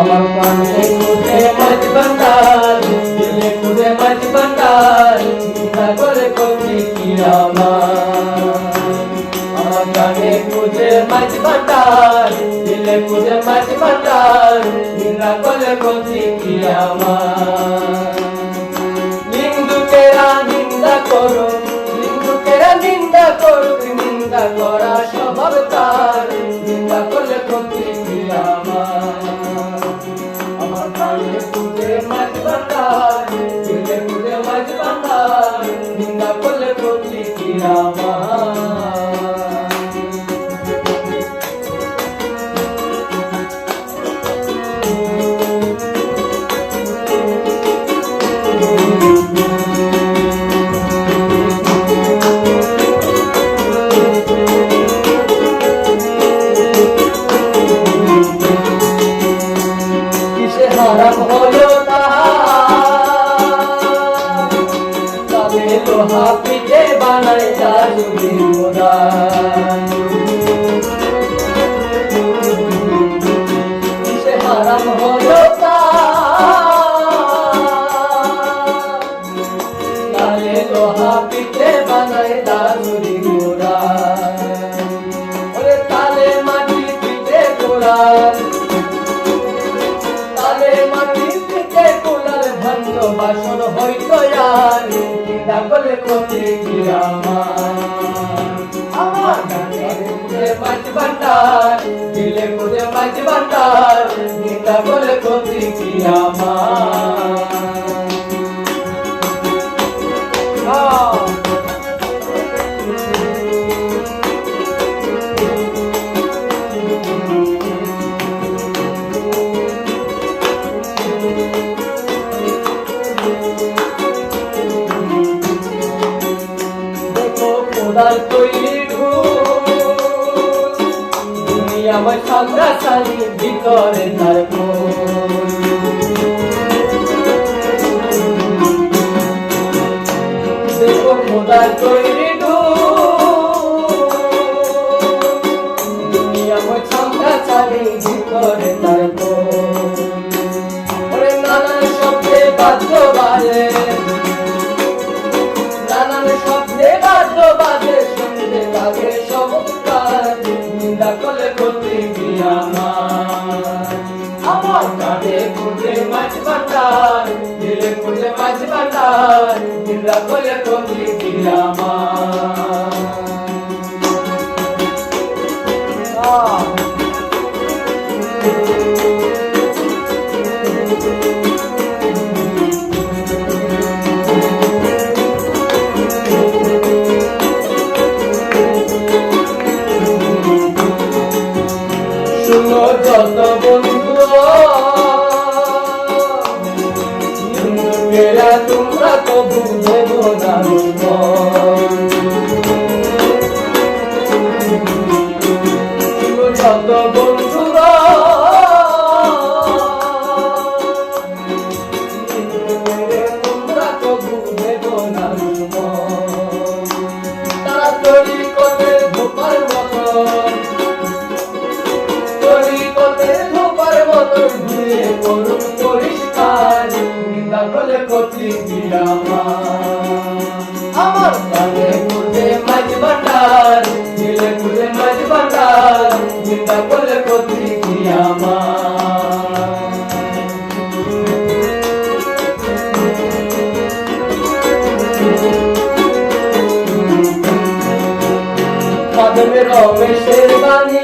আমার প্রাণে খুঁজে মাঝ ভান্ডার দিলে খুঁজে মাঝ ভান্ডার, চিন্তা করে করছি কি আমার? প্রাণে খুঁজে মাঝ ভান্ডার দিলে খুঁজে মাঝ ভান্ডার, চিন্তা করে করছি কি আমার? আমার কানে খুঁজে বানায় জাদুরি মোদার ওরে তালে মাটি পিঠে গোড়ার তালে মাটি থেকে কোলার ভাঙ্গ বাসন হইতো আর করলে কোথে কি আমার আমার গানে মাছ ভান্ডার, দিলে খুঁজে মাছ চিন্তা করলে কোথে কি খোদার তৈরি তুমি আমার সামনা সারি ভিতরে তার নিন্দা করলে করতে কি আমার কাঁধে কুটে মাছ ভান্ডার দিলে কুটে মাছ ভান্ডার নিন্দা করলে করতে কি আমার। নিন্দা করলে ক্ষতি আমার কানে খুঁজে মাঝ ভান্ডার দিলে খুঁজে মাঝ ভান্ডার নিন্দা করলে ক্ষতি কি আমার কদমে রমেশের বাণী